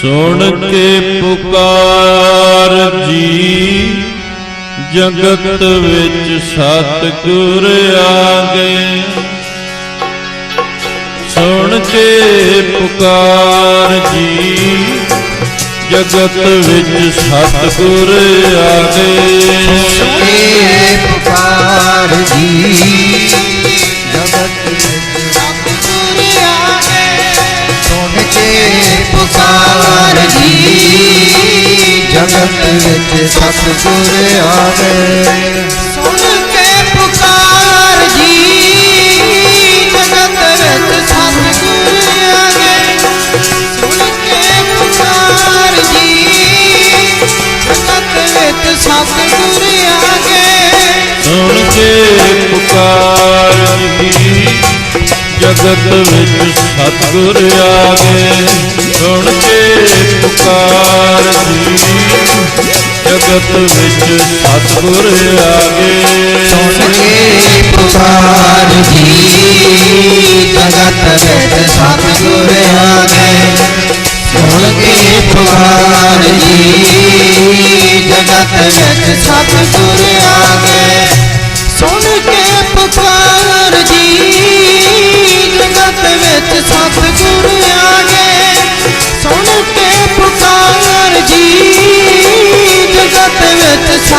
ਸੁਣ ਕੇ ਪੁਕਾਰ ਜੀ, ਜਗਤ ਵਿੱਚ ਸਤਿਗੁਰ ਆ ਗਏ। ਸੁਣ ਕੇ ਪੁਕਾਰ ਜੀ, ਜਗਤ ਵਿੱਚ ਸਤਿਗੁਰ ਆ ਗਏ। ਏ ਪੁਕਾਰ ਜਗਤ ਵਿੱਚ ਸਤਿਗੁਰ ਆ ਗਏ ਸੁਣ ਕੇ ਪੁਕਾਰ ਜੀ ਜਗਤ ਵਿੱਚ ਸਤਿਗੁਰ ਆ ਗਏ ਸੁਣ ਕੇ ਪੁਕਾਰ ਜੀ ਜਗਤ ਵਿੱਚ ਸਤਿਗੁਰ ਆ ਗਏ ਸੁਣ ਕੇ ਪੁਕਾਰ ਜੀ ਜਗਤ ਵਿੱਚ ਸਤਿਗੁਰ ਆ ਗਏ ਸੁਣ ਪੁਕਾਰਦੀ ਜਗਤ ਵਿੱਚ ਸਤਿਗੁਰ ਆਗੇ। ਸੁਣ ਕੇ ਪੁਕਾਰਦੀ ਜਗਤ ਵਿੱਚ ਸਤਿਗੁਰ ਆਗੇ। ਸੁਣ ਕੇ ਪੁਕਾਰਦੀ ਜਗਤ ਵਿੱਚ ਸਤਿਗੁਰ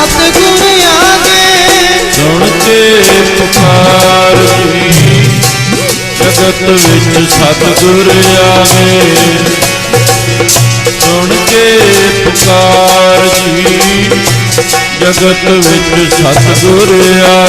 ਸਤਿਗੁਰ ਆ ਸੁਣ ਕੇ ਪੁਕਾਰ ਜੀ ਜਗਤ ਵਿੱਚ ਸਤਿਗੁਰ ਆ ਸੁਣ ਕੇ ਪੁਕਾਰ ਜੀ ਜਗਤ ਵਿੱਚ ਸਤਿਗੁਰ ਆ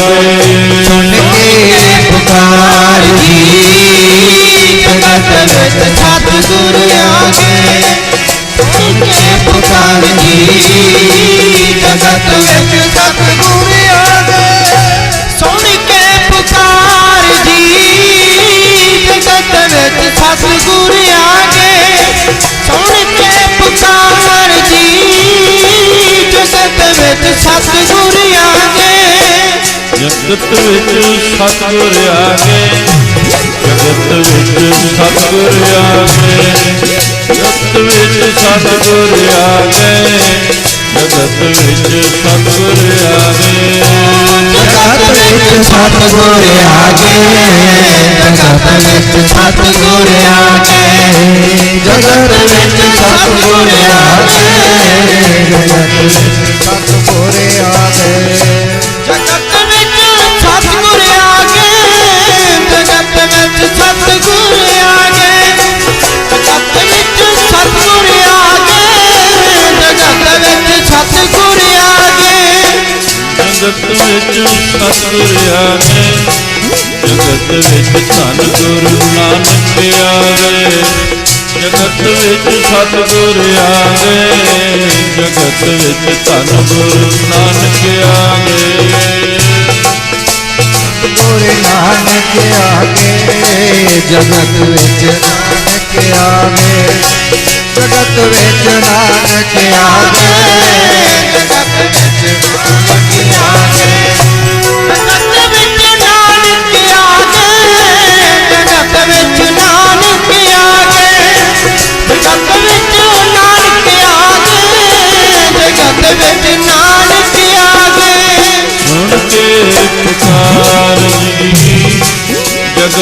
ਜਗਤ ਵਿੱਚ ਸਤਿਗੁਰ ਆ ਗਏ ਜਗਤ ਵਿੱਚ ਸਤਿਗੁਰ ਆ ਗਏ ਜਗਤ ਵਿੱਚ ਸਤਿਗੁਰ ਆ ਗਏ ਜਗਤ ਵਿੱਚ ਸਤਿਗੁਰ ਆ ਗਏ ਜਗਤ ਵਿੱਚ ਸਤਿਗੁਰ ਆ ਗਏ ਜਗਤ ਵਿੱਚ ਸਤਿਗੁਰ ਆ ਗਏ ਜਗਤ ਵਿੱਚ ਸਤਿਗੁਰ ਆ ਗਏ ਜਗਤ ਵਿੱਚ ਸਤਿਗੁਰ ਆ ਗਏ ਜਗਤ ਵਿੱਚ ਸਤਿਗੁਰ ਆ ਜਗਤ ਵਿੱਚ ਧੰਨ ਗੁਰੂ ਨਾਨਕ ਆ ਗਏ ਜਗਤ ਵਿੱਚ ਸਤਿਗੁਰ ਆ ਗਏ ਜਗਤ ਵਿੱਚ ਧੰਨ ਗੁਰੂ ਨਾਨਕ ਆ ਗਏ ਗੁਰੂ ਨਾਨਕ ਆ ਗਏ ਜਗਤ ਵਿੱਚ ਨਾਨਕ ਆ ਜਗਤ ਵਿੱਚ ਨਾਨਕ ਆ ਜਗਤ ਵਿੱਚ ਨਾਨਕ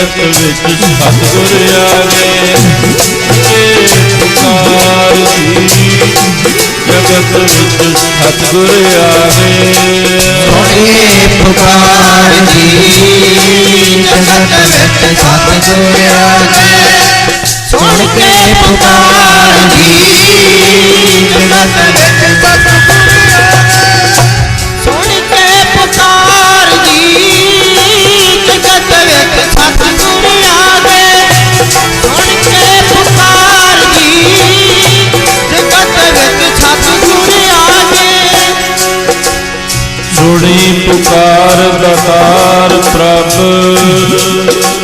ਨਾਨਕ ਵੇਖੀ ਸਤਿਗੁਰ ਆਵੇ ਤੇ ਪੁਕਾਰ ਦੀ ਜਗਤ ਵਿੱਚ ਸਤਿਗੁਰ ਆਵੇ। ਸੋਹਣੇ ਪੁਕਾਰ ਦੀ ਜਗਤ ਵਿੱਚ ਸਤਿਗੁਰ ਆਵੇ ਸੋਹਣੇ ਪੁਕਾਰ ਦੀ ਜਗਤ ਵਿੱਚ ਸਤਿਗੁਰ ਸੁਣੀ ਪੁਕਾਰ ਦਾਤਾਰ ਪ੍ਰਭ।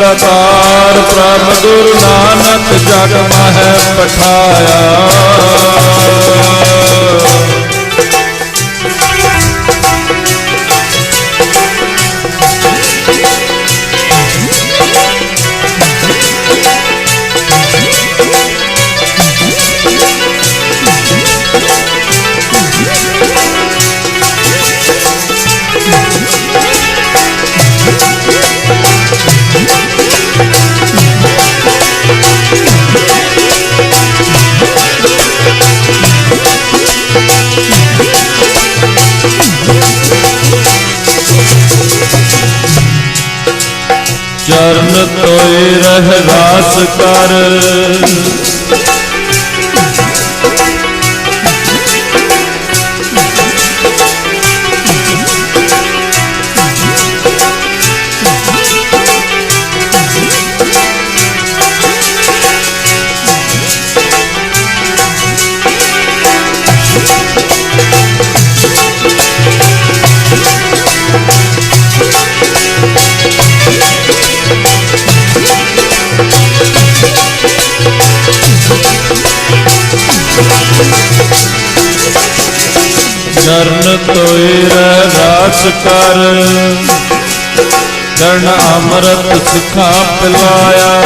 ਦਾਤਾਰ ਪ੍ਰਭ ਗੁਰੂ ਨਾਨਕ ਜਗ ਮਹਿ ਪਠਾਇਆ। ਤੋਏ ਕਰ। ਚਰਨ ਤੋਏ ਰਹਿ ਰਾਸ ਕਰ। ਚਰਨ ਅੰਮ੍ਰਿਤ ਸਿਖਾ ਪਿਲਾਇਆ।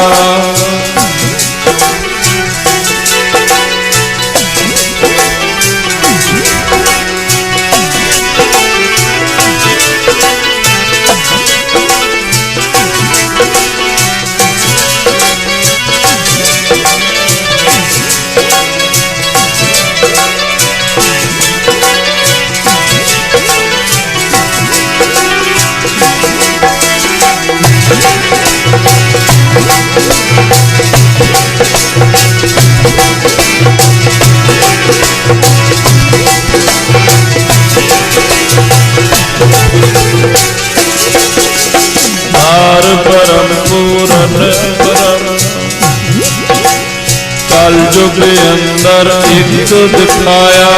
ਜੁਗ ਅੰਦਰ ਇੱਕ ਦਿਖਾਇਆ।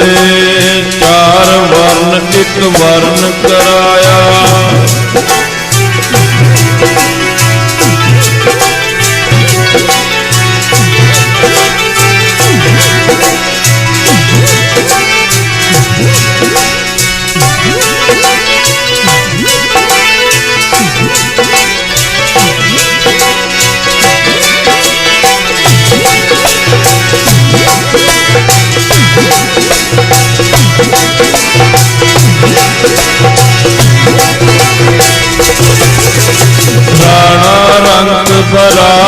ਦੇ ਚਾਰ ਵਰਨ ਇੱਕ ਵਰਨ Salam.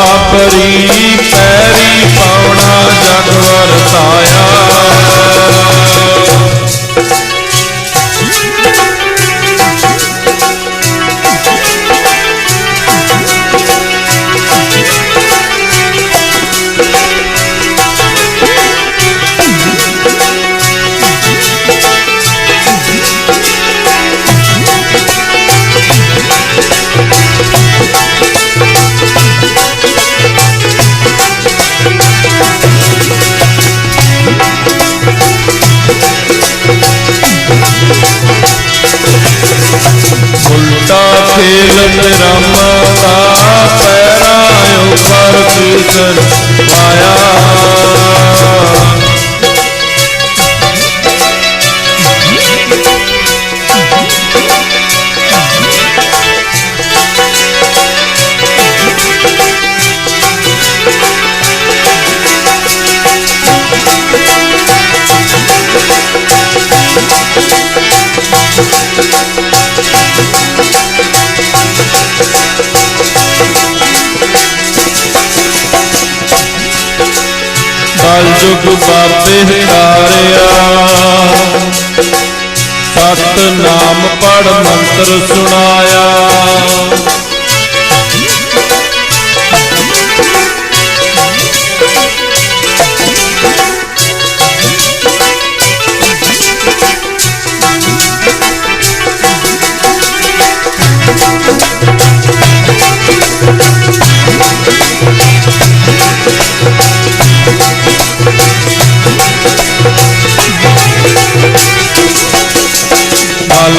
कीर्तन माया ਜੁਗ ਬਾਬੇ ਤਾਰਿਆ ਸਤ ਨਾਮ ਪੜ ਮੰਤਰ ਸੁਣਾਇਆ।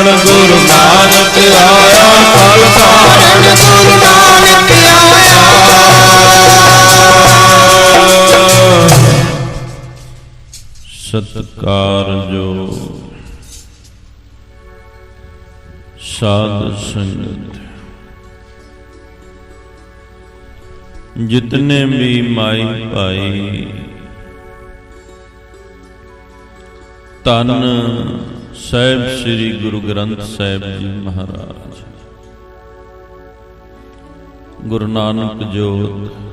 ਤਾਰਨ ਗੁਰੂ ਨਾਨਕ ਆਇਆ। ਕਲ ਤਾਰਨ ਗੁਰੂ ਨਾਨਕ ਆਇਆ ਸਤਕਾਰ ਜੋ ਸਾਧ ਸੰਗਤ। ਜਿਤਨੇ ਵੀ ਮਾਈ ਭਾਈ ਤਨ ਸਾਹਿਬ ਸ੍ਰੀ ਗੁਰੂ ਗ੍ਰੰਥ ਸਾਹਿਬ ਜੀ ਮਹਾਰਾਜ। ਗੁਰੂ ਨਾਨਕ ਜੋਤ